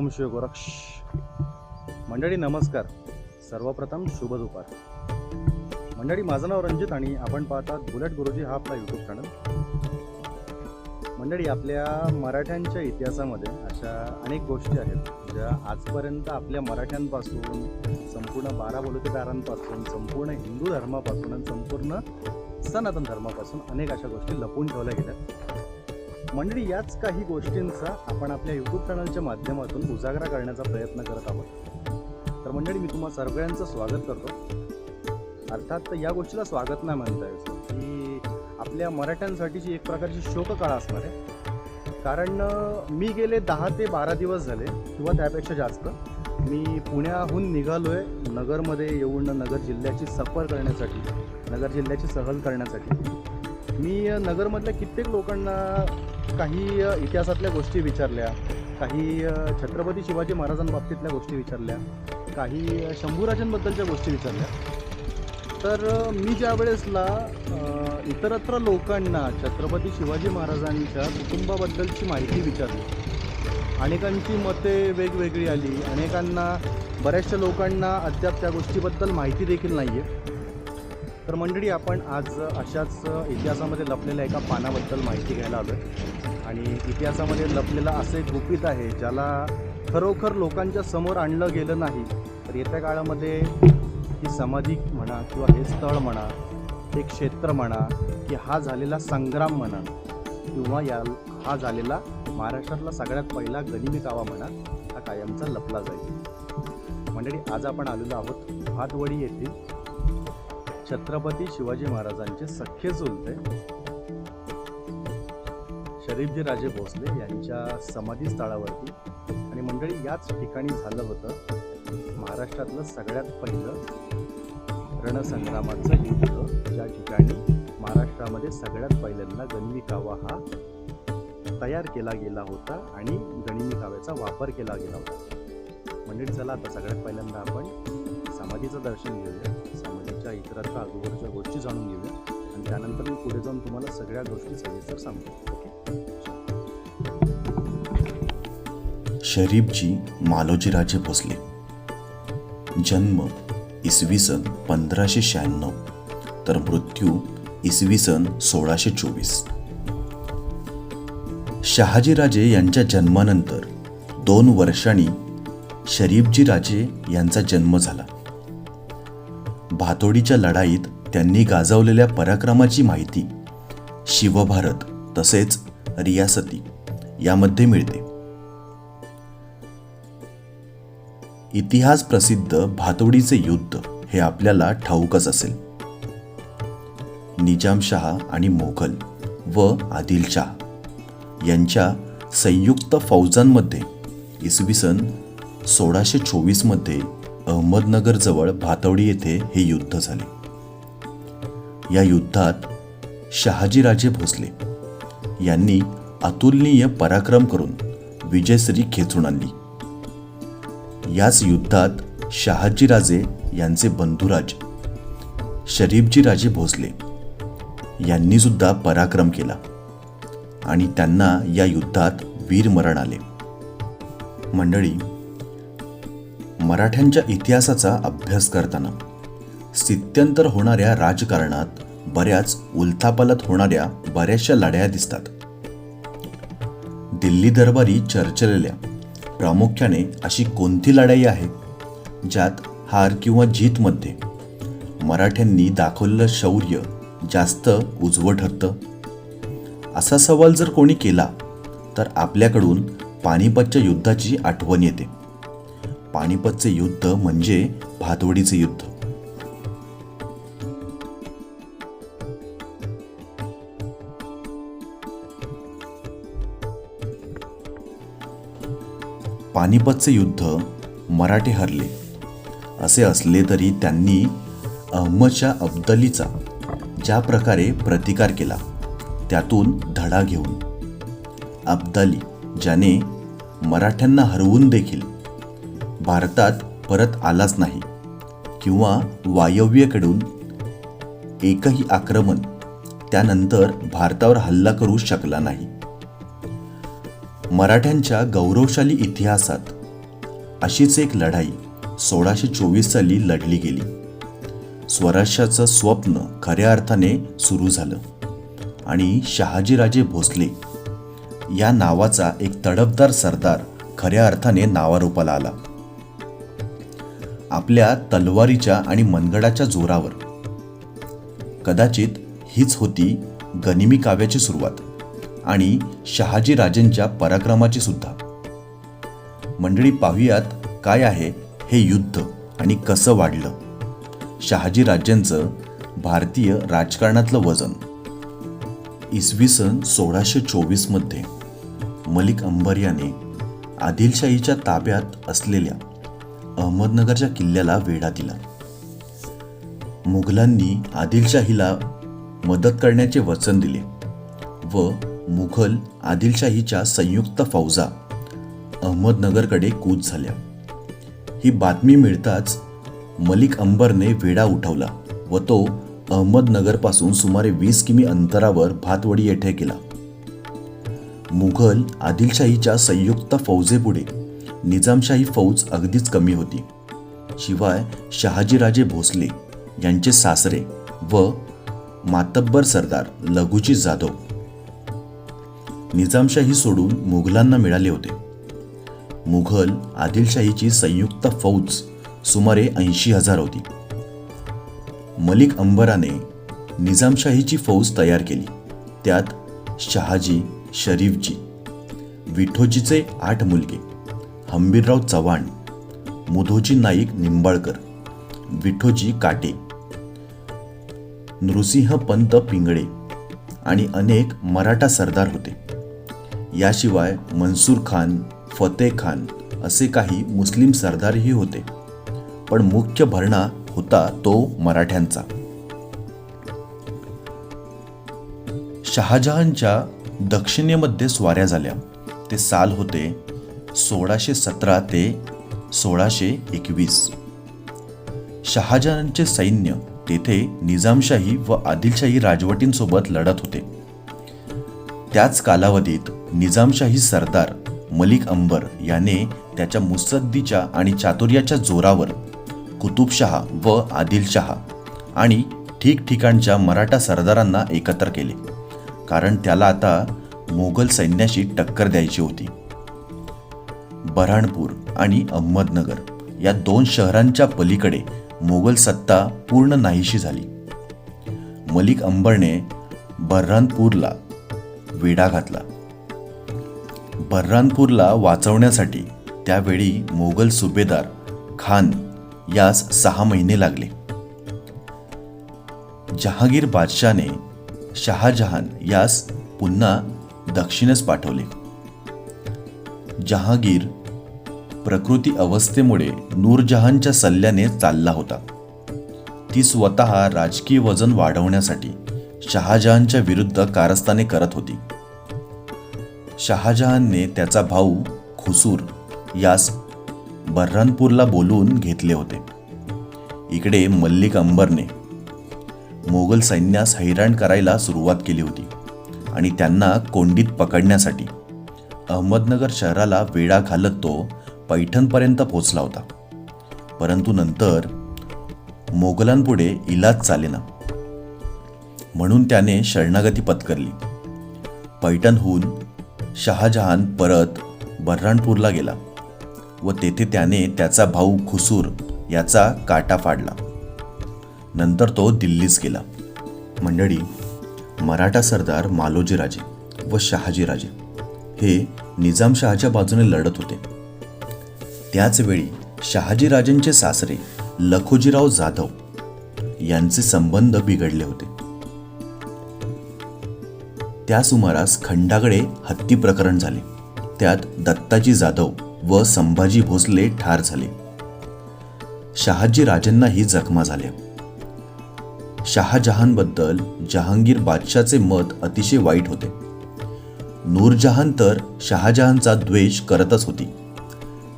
ओम शिव गोरक्ष. मंडळी नमस्कार. सर्वप्रथम शुभ दुपार. मंडळी माझं नाव रंजित आणि आपण पाहतात बुलेट गुरुजी हा आपला यूट्यूब चॅनल मंडळी आपल्या मराठ्यांच्या इतिहासामध्ये अशा अनेक गोष्टी आहेत ज्या आजपर्यंत आपल्या मराठ्यांपासून संपूर्ण बारा बलुतेदारांपासून संपूर्ण हिंदू धर्मापासून आणि संपूर्ण सनातन धर्मापासून अनेक अशा गोष्टी लपवून ठेवल्या गेल्या. मंडळी याच काही गोष्टींचा आपण आपल्या यूट्यूब चॅनलच्या माध्यमातून उजागरा करण्याचा प्रयत्न करत आहोत. तर मंडळी मी तुम्हाला सगळ्यांचं स्वागत करतो. अर्थात या गोष्टीला स्वागत नाही म्हणता यायचं की आपल्या मराठ्यांसाठीची एक प्रकारची शोककाळ असणार आहे. कारण मी गेले दहा ते बारा दिवस झाले किंवा त्यापेक्षा जास्त मी पुण्याहून निघालो आहे नगरमध्ये येऊन नगर जिल्ह्याची सफर करण्यासाठी नगर जिल्ह्याची सहल करण्यासाठी. मी नगरमधल्या कित्येक लोकांना काही इतिहासातल्या गोष्टी विचारल्या काही छत्रपती शिवाजी महाराजांबाबतीतल्या गोष्टी विचारल्या काही शंभूराजांबद्दलच्या गोष्टी विचारल्या. तर मी ज्या वेळेसला इतरत्र लोकांना छत्रपती शिवाजी महाराजांच्या कुटुंबाबद्दलची माहिती विचारली अनेकांची मते वेगवेगळी आली अनेकांना बऱ्याचशा लोकांना अद्याप त्या गोष्टीबद्दल माहिती देखील नाही आहे तर मंडळी आपण आज अशाच इतिहासामध्ये लपलेल्या एका पानाबद्दल माहिती घ्यायला आलो आहे आणि इतिहासामध्ये लपलेलं असं एक गुपित आहे ज्याला खरोखर लोकांच्या समोर आणलं गेलं नाही तर येत्या काळामध्ये ही समाधी म्हणा किंवा हे स्थळ म्हणा हे क्षेत्र म्हणा की हा झालेला संग्राम म्हणा किंवा या हा झालेला महाराष्ट्रातला सगळ्यात पहिला गनिमी कावा म्हणा हा कायमचा लपला जाईल. मंडळी आज आपण आलेलो आहोत भातवडी येथील छत्रपती शिवाजी महाराजांचे सख्खे चुलते शरीफजी राजे भोसले यांच्या समाधीस्थळावरती आणि मंडळी याच ठिकाणी झालं होतं महाराष्ट्रातलं सगळ्यात पहिलं रणसंग्रामाचं युद्ध ज्या ठिकाणी महाराष्ट्रामध्ये सगळ्यात पहिल्यांदा गणवी कावा हा तयार केला गेला होता आणि गणिमी काव्याचा वापर केला गेला होता. मंडळी चला आता सगळ्यात पहिल्यांदा आपण समाधीचं दर्शन घेऊया. समाधीच्या इतरत्र अगोदरच्या गोष्टी जाणून घेऊया. आणि त्यानंतर मी पुढे जाऊन तुम्हाला सगळ्या गोष्टी सविस्तर सांगतो. ओके? शरीफजी मालोजीराजे भोसले. जन्म इसवी सन पंधराशे शहाण्णव तर मृत्यू इसवी सन सोळाशे चोवीस. शहाजीराजे यांच्या जन्मानंतर दोन वर्षांनी शरीफजी राजे यांचा जन्म झाला. भातोडीच्या लढाईत त्यांनी गाजवलेल्या पराक्रमाची माहिती शिवभारत तसेच रियासती यामध्ये मिळते. इतिहास प्रसिद्ध भातोडीचे युद्ध हे आपल्याला ठाऊकच असेल. निजामशाह आणि मोघल व आदिलशाह यांच्या संयुक्त फौजांमध्ये इसवी सन सोळाशे चोवीसमध्ये अहमदनगरजवळ भातवडी येथे हे युद्ध झाले. या युद्धात शहाजीराजे भोसले यांनी अतुलनीय पराक्रम करून विजयश्री खेचून आणली. याच युद्धात शहाजीराजे यांचे बंधुराज शरीफजीराजे भोसले यांनी सुद्धा पराक्रम केला आणि त्यांना या युद्धात वीरमरण आले. मंडळी मराठ्यांच्या इतिहासाचा अभ्यास करताना स्थित्यंतर होणाऱ्या राजकारणात बऱ्याच उलथापालत होणाऱ्या बऱ्याचशा लढाया दिसतात. दिल्ली दरबारी चर्चलेल्या प्रामुख्याने अशी कोणती लढाई आहे? ज्यात हार किंवा जीतमध्ये मराठ्यांनी दाखवलेलं शौर्य जास्त उजवं ठरतं? असा सवाल जर कोणी केला तर आपल्याकडून पानिपतच्या युद्धाची आठवण येते. पानिपतचे युद्ध म्हणजे भातवडीचे युद्ध. पानिपतचे युद्ध मराठे हरले. असे असले तरी त्यांनी अहमदशा अब्दलीचा ज्या प्रकारे प्रतिकार केला त्यातून धडा घेऊन. अब्दाली ज्याने मराठ्यांना हरवून देखील भारतात परत आलाच नाही किंवा वायव्येकडून एकही आक्रमण त्यानंतर भारतावर हल्ला करू शकला नाही. मराठ्यांच्या गौरवशाली इतिहासात अशीच एक लढाई सोळाशे चोवीस साली लढली गेली. स्वराज्याचं स्वप्न खऱ्या अर्थाने सुरू झालं आणि शहाजीराजे भोसले या नावाचा एक तडफदार सरदार खऱ्या अर्थाने नावारूपाला आला. आपल्या तलवारीच्या आणि मनगडाच्या जोरावर कदाचित हीच होती गनिमी काव्याची सुरुवात. आणि शहाजी राजेंच्या पराक्रमाची सुद्धा. मंडळी पाहूयात काय आहे हे युद्ध आणि कसं वाढलं? शहाजी भारतीय राजकारणातलं वजन. इसवी सन सोळाशे चोवीसमध्ये मलिक अंबर याने आदिलशाहीच्या ताब्यात असलेल्या अहमदनगरच्या किल्ल्याला वेढा दिला. मुघलांनी आदिलशाहीला मदत करण्याचे वचन दिले व मुघल आदिलशाहीच्या संयुक्त फौजा अहमदनगरकडे कूच झाल्या. ही बातमी मिळताच मलिक अंबरने वेढा उठवला व तो अहमदनगरपासून सुमारे वीस किमी अंतरावर भातवडी येथे केला. मुघल आदिलशाहीच्या संयुक्त फौजेपुढे निजामशाही फौज अगदीच कमी होती. शिवाय शहाजीराजे भोसले यांचे सासरे व मातब्बर सरदार लघुजी जाधव निजामशाही सोडून मुघलांना मिळाले होते. मुघल आदिलशाहीची संयुक्त फौज सुमारे ऐंशी हजार होती. मलिक अंबराने निजामशाहीची फौज तयार केली. त्यात शहाजी शरीफजी विठोजीचे आठ मुलगे हंबीरराव चव्हाण मुधोजी नाईक निंबाळकर विठोजी काटे नृसिंह पंत पिंगळे आणि अनेक मराठा सरदार होते. याशिवाय मनसूर खान फतेह खान असे काही मुस्लिम सरदारही होते. पण मुख्य भरणा होता तो मराठ्यांचा. शहाजहानच्या दक्षिणेमध्ये स्वाऱ्या झाल्या. ते साल होते सोळाशे सतरा ते सोळाशे एकवीस. शहाजहानचे सैन्य तेथे निजामशाही व आदिलशाही राजवटींसोबत लढत होते. त्याच कालावधीत निजामशाही सरदार मलिक अंबर याने त्याच्या मुसद्दीच्या आणि चातुर्याच्या जोरावर कुतुबशहा व आदिलशहा आणि ठिकठिकाणच्या मराठा सरदारांना एकत्र केले. कारण त्याला आता मोगल सैन्याशी टक्कर द्यायची होती. बऱ्हाणपूर आणि अहमदनगर या दोन शहरांच्या पलीकडे मोगल सत्ता पूर्ण नाहीशी झाली. मलिक अंबरने बऱ्हाणपूरला वेढा घातला. बऱ्हाणपूरला वाचवण्यासाठी त्यावेळी मोगल सुभेदार खान यास सहा महिने लागले. जहागीर बादशाने शहाजहान यास पुन्हा दक्षिणेस पाठवले. जहागीर प्रकृती अवस्थेमुळे नूरजहानच्या सल्ल्याने चालला होता. ती स्वतः राजकीय वजन वाढवण्यासाठी शहाजहानच्या विरुद्ध कारस्थाने करत होती. शहाजहानने त्याचा भाऊ खुसूर यास बऱ्हाणपूरला बोलवून घेतले होते. इकडे मल्लिक अंबरने मोगल सैन्यास हैराण करायला सुरुवात केली होती आणि त्यांना कोंडीत पकडण्यासाठी अहमदनगर शहराला वेढा घालत तो पैठणपर्यंत पोचला होता. परंतु नंतर मोगलांपुढे इलाज चालेना. म्हणून त्याने शरणागती पत्करली. पैठणहून शहाजहान परत बऱ्हाणपूरला गेला व तेथे त्याने त्याचा भाऊ खुसूर याचा काटा फाडला. नंतर तो दिल्लीस गेला. मंडळी मराठा सरदार मालोजीराजे व शहाजीराजे हे निजामशहाच्या बाजूने लढत होते. त्याचवेळी शहाजीराजेंचे सासरे लखोजीराव जाधव यांचे संबंध बिघडले होते. त्या सुमारास खंडाकडे हत्ती प्रकरण झाले. त्यात दत्ताजी जाधव व संभाजी भोसले ठार झाले. शहाजी राजांनाही जखमा झाल्या. शहाजहानबद्दल जहांगीर बादशाचे मत अतिशय वाईट होते. नूरजहान तर शहाजहानचा द्वेष करतच होती.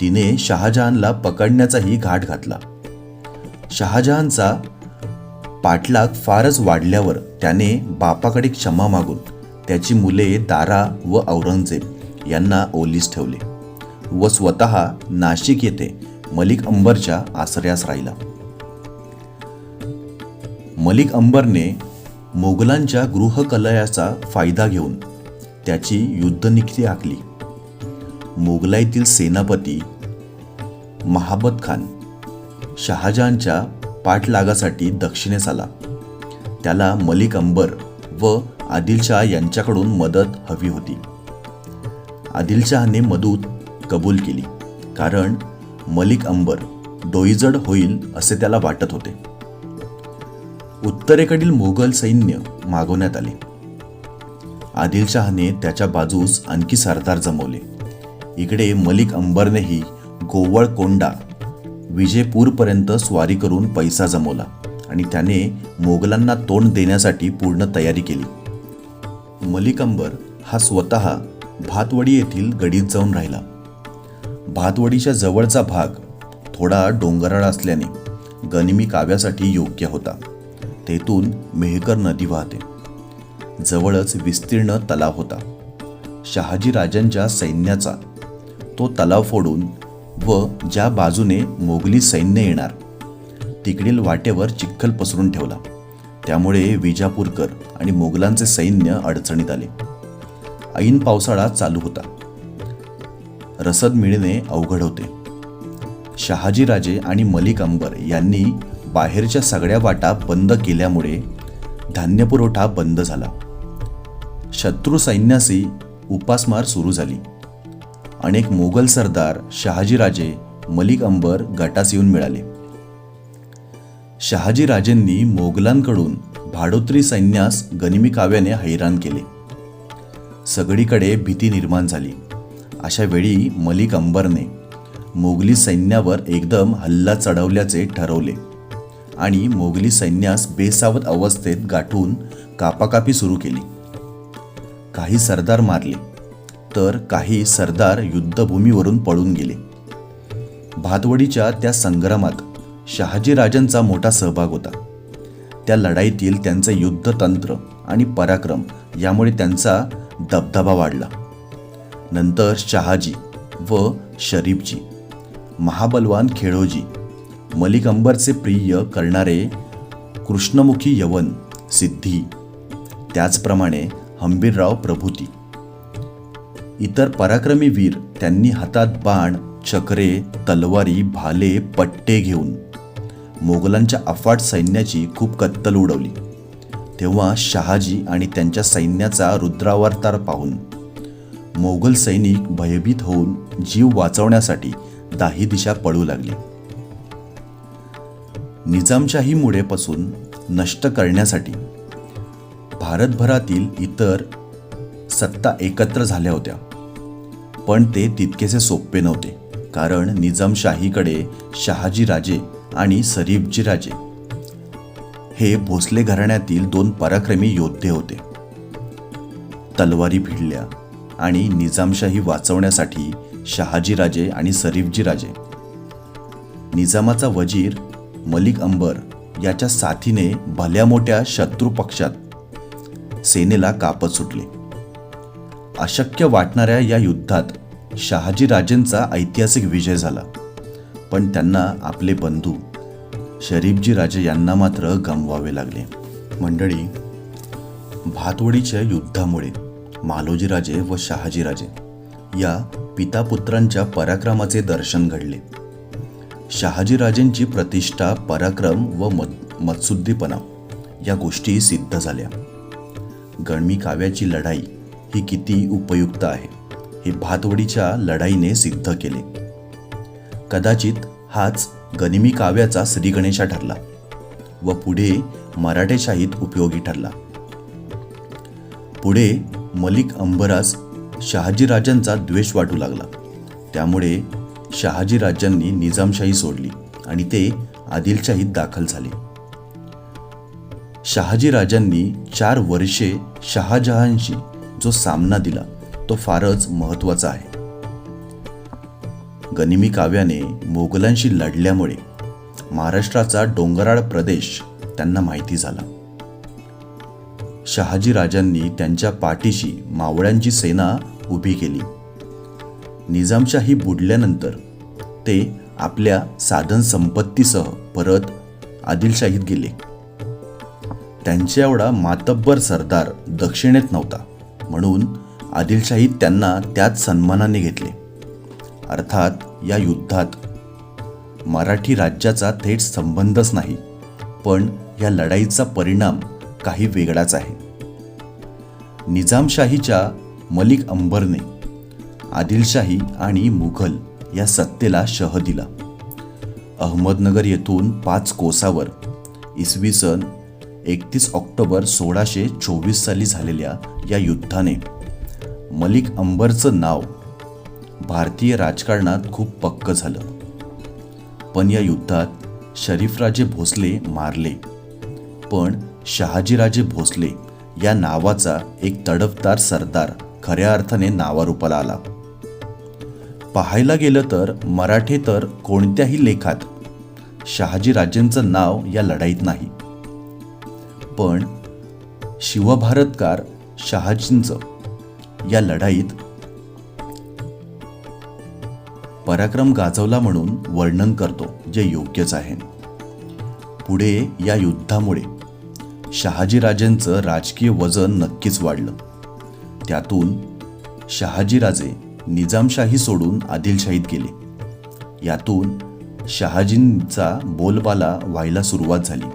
तिने शहाजहानला पकडण्याचाही घाट घातला. शहाजहानचा पाठलाग फारच वाढल्यावर त्याने बापाकडे क्षमा मागून त्याची मुले दारा व औरंगजेब यांना ओलीस ठेवले व स्वतः नाशिक येथे मलिक अंबरच्या आश्रयास राहिला. मलिक अंबरने मोगलांच्या गृहकलयाचा फायदा घेऊन त्याची युद्धनिक्ती आखली. मोगलाईतील सेनापती महाबत खान शहाजहानच्या पाठलागासाठी दक्षिणेस आला. त्याला मलिक अंबर व आदिलशाह यांच्याकडून मदत हवी होती. आदिलशहाने मदत कबूल केली कारण मलिक अंबर डोईजड होईल असे त्याला वाटत होते. उत्तरेकडील मोगल सैन्य मागवण्यात आले. आदिलशहाने त्याच्या बाजूस आणखी सरदार जमवले. इकडे मलिक अंबरनेही गोवळकोंडा विजयपूरपर्यंत स्वारी करून पैसा जमवला आणि त्याने मोगलांना तोंड देण्यासाठी पूर्ण तयारी केली. मलिकांबर हा स्वतः भातवडी येथील गडीत जाऊन राहिला. भातवडीच्या जवळचा भाग थोडा डोंगराळ असल्याने गनिमी काव्यासाठी योग्य होता. तेथून मेहकर नदी वाहते. जवळच विस्तीर्ण तलाव होता. शहाजी राजांच्या सैन्याचा तो तलाव फोडून व ज्या बाजूने मोगली सैन्य येणार तिकडील वाटेवर चिखल पसरून ठेवला. त्यामुळे विजापूरकर आणि मोगलांचे सैन्य अडचणीत आले. ऐन पावसाळा चालू होता. रसद मिळणे अवघड होते. शहाजीराजे आणि मलिक अंबर यांनी बाहेरच्या सगळ्या वाटा बंद केल्यामुळे धान्य पुरवठा बंद झाला. शत्रू सैन्यासी उपासमार सुरू झाली. अनेक मोगल सरदार शहाजीराजे मलिक अंबर गटास येऊन मिळाले. शहाजीराजेंनी मोगलांकडून भाडोत्री सैन्यास गनिमी काव्याने हैराण केले. सगळीकडे भीती निर्माण झाली. अशा वेळी मलिक अंबरने मोगली सैन्यावर एकदम हल्ला चढवल्याचे ठरवले आणि मोगली सैन्यास बेसावत अवस्थेत गाठून कापाकापी सुरू केली. काही सरदार मारले तर काही सरदार युद्धभूमीवरून पळून गेले. भातवडीच्या त्या संग्रामात शहाजीराजांचा मोठा सहभाग होता. त्या लढाईतील त्यांचे युद्धतंत्र आणि पराक्रम यामुळे त्यांचा दबदबा वाढला. नंतर शहाजी व शरीफजी महाबलवान खेळोजी मलिक अंबरचे प्रिय करणारे कृष्णमुखी यवन सिद्धी त्याचप्रमाणे हंबीरराव प्रभूती. इतर पराक्रमी वीर त्यांनी हातात बाण चक्रे तलवारी भाले पट्टे घेऊन मोगलांच्या अफाट सैन्याची खूप कत्तल उडवली. तेव्हा शहाजी आणि त्यांच्या सैन्याचा रुद्रावतार पाहून मोगल सैनिक भयभीत होऊन जीव वाचवण्यासाठी दाही दिशा पळू लागली. निजामशाहीमुळे पासून नष्ट करण्यासाठी भारतभरातील इतर सत्ता एकत्र झाल्या होत्या. पण ते तितकेसे सोपे नव्हते कारण निजामशाहीकडे शहाजी राजे आणि सरीफजी राजे हे भोसले घराण्यातील दोन पराक्रमी योद्धे होते. तलवारी भिडल्या आणि निजामशाही वाचवण्यासाठी शहाजी राजे आणि सरीफजी राजे निजामाचा वजीर मलिक अंबर याच्या साथीने भल्या मोठ्या शत्रू पक्षात सेनेला कापत सुटले. अशक्य वाटणाऱ्या या युद्धात शहाजी राजेंचा ऐतिहासिक विजय झाला. पण त्यांना आपले बंधू शरीफजी राजे यांना मात्र गमवावे लागले. मंडळी भातवडीच्या युद्धामुळे मालोजीराजे व शहाजीराजे या पितापुत्रांच्या पराक्रमाचे दर्शन घडले. शहाजीराजेंची प्रतिष्ठा पराक्रम व मत मत्सुद्धीपणा या गोष्टी सिद्ध झाल्या. गणमी काव्याची लढाई ही किती उपयुक्त आहे हे भातवडीच्या लढाईने सिद्ध केले. कदाचित हाच गनिमी काव्याचा श्रीगणेशा ठरला व पुढे मराठेशाहीत उपयोगी ठरला. पुढे मलिक अंबरास शहाजीराजांचा द्वेष वाटू लागला. त्यामुळे शहाजीराजांनी निजामशाही सोडली आणि ते आदिलशाहीत दाखल झाले. शहाजीराजांनी चार वर्षे शहाजहांशी जो सामना दिला तो फारच महत्त्वाचा आहे. गनिमी काव्याने मोगलांशी लढल्यामुळे महाराष्ट्राचा डोंगराळ प्रदेश त्यांना माहिती झाला. शहाजी राजांनी त्यांच्या पाठीशी मावळ्यांची सेना उभी केली. निजामशाही बुडल्यानंतर ते आपल्या साधन संपत्तीसह परत आदिलशाहीत गेले. त्यांच्या एवढा मातब्बर सरदार दक्षिणेत नव्हता म्हणून आदिलशाहीत त्यांना त्याच सन्मानाने घेतले. अर्थात या युद्धात मराठी राज्याचा थेट संबंधच नाही पण या लढाईचा परिणाम काही वेगळाच आहे. निजामशाहीच्या मलिक अंबरने आदिलशाही आणि मुघल या सत्तेला शह दिला. अहमदनगर येथून पाच कोसावर इसवी सन एकतीस ऑक्टोबर सोळाशे चोवीस साली झालेल्या या युद्धाने मलिक अंबरचं नाव भारतीय राजकारणात खूप पक्क झालं. पण या युद्धात शरीफराजे भोसले मारले. पण शहाजीराजे भोसले या नावाचा एक तडफदार सरदार खऱ्या अर्थाने नावारूपाला आला. पाहायला गेलं तर मराठे तर कोणत्याही लेखात शहाजीराजेंचं नाव या लढाईत नाही. पण शिवभारतकार शहाजींचं या लढाईत पराक्रम गाजवला म्हणून वर्णन करतो जे योग्यच आहे. पुढे या युद्धामुळे शहाजीराजेंचं राजकीय वजन नक्कीच वाढलं. त्यातून शहाजीराजे निजामशाही सोडून आदिलशाहीत गेले. यातून शहाजींचा बोलबाला व्हायला सुरुवात झाली.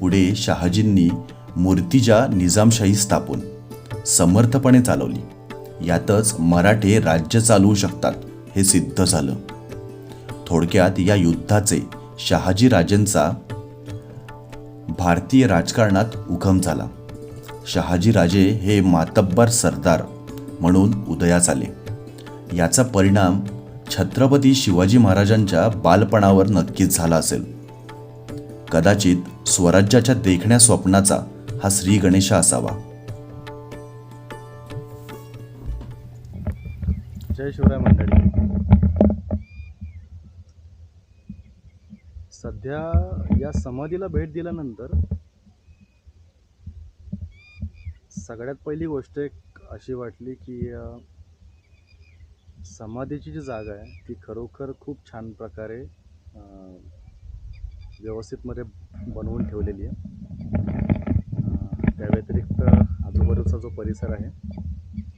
पुढे शहाजींनी मूर्तिजा निजामशाही स्थापून समर्थपणे चालवली. यातच मराठे राज्य चालवू शकतात. हे सिद्ध झालं. थोडक्यात या युद्धाचे शहाजीराजेंचा भारतीय राजकारणात उगम झाला. शहाजीराजे हे मातब्बर सरदार म्हणून उदयास आले. याचा परिणाम छत्रपती शिवाजी महाराजांच्या बालपणावर नक्कीच झाला असेल. कदाचित स्वराज्याच्या देखण्या स्वप्नाचा हा श्री गणेशा असावा. जय शिवराय मंडळी. सध्या या समाधीला भेट दिल्यानंतर सगळ्यात पहिली गोष्ट एक अशी वाटली की समाधीची जी जागा आहे ती खरोखर खूप छान प्रकारे व्यवस्थितमध्ये बनवून ठेवलेली आहे. त्या व्यतिरिक्त आजूबाजूचा जो परिसर आहे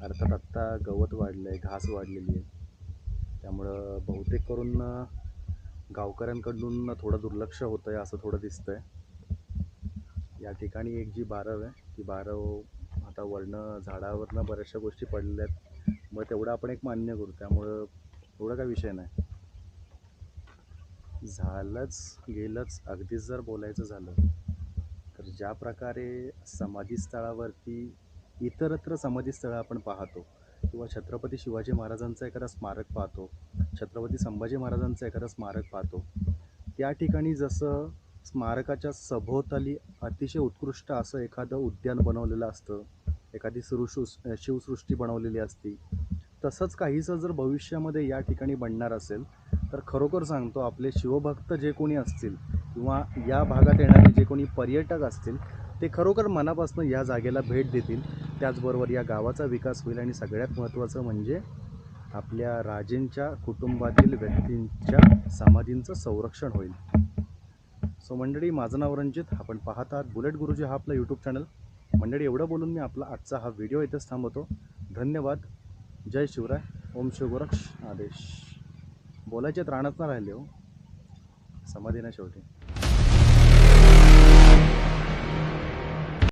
अर्थात आत्ता गवत वाढलं आहे घास वाढलेली आहे. त्यामुळं बहुतेक करून गावकऱ्यांकडून थोडं दुर्लक्ष होतं आहे असं थोडं दिसतं आहे या ठिकाणी एक जी बारव आहे ती बारव आता वरनं झाडावरनं बऱ्याचशा गोष्टी पडलेल्या आहेत. मग तेवढं आपण एक मान्य करू त्यामुळं एवढा काय विषय नाही. झालंच गेलंच अगदीच जर बोलायचं झालं तर ज्या प्रकारे समाधीस्थळावरती इतरत्र समाधीस्थळं आपण पाहतो. किंवा छत्रपती शिवाजी महाराजांचं एखादा स्मारक पाहतो. छत्रपती संभाजी महाराजांचं एखादं स्मारक पाहतो. त्या ठिकाणी जसं स्मारकाच्या सभोवताली अतिशय उत्कृष्ट असं एखादं उद्यान बनवलेलं असतं. एखादी सुरुषु शिवसृष्टी बनवलेली असती. तसंच काहीसं जर भविष्यामध्ये या ठिकाणी बनणार असेल तर खरोखर सांगतो आपले शिवभक्त जे कोणी असतील किंवा या भागात येणारे जे कोणी पर्यटक असतील ते खरोखर मनापासून या जागेला भेट देतील. त्याचबरोबर या गावाचा विकास होईल आणि सगळ्यात महत्त्वाचं म्हणजे आपल्या राजेंच्या कुटुंबातील व्यक्तींच्या समाधींचं संरक्षण होईल. सो मंडळी माझं नाव रणजित. आपण पाहत आहात बुलेट गुरुजी हा आपला यूट्यूब चॅनल मंडळी एवढं बोलून मी आपला आजचा हा व्हिडिओ इथेच थांबवतो. धन्यवाद. जय शिवराय. ओम शिवगोरक्ष आदेश. बोलायचे राहण्यात ना राहिले हो. समाधी ना शेवटी.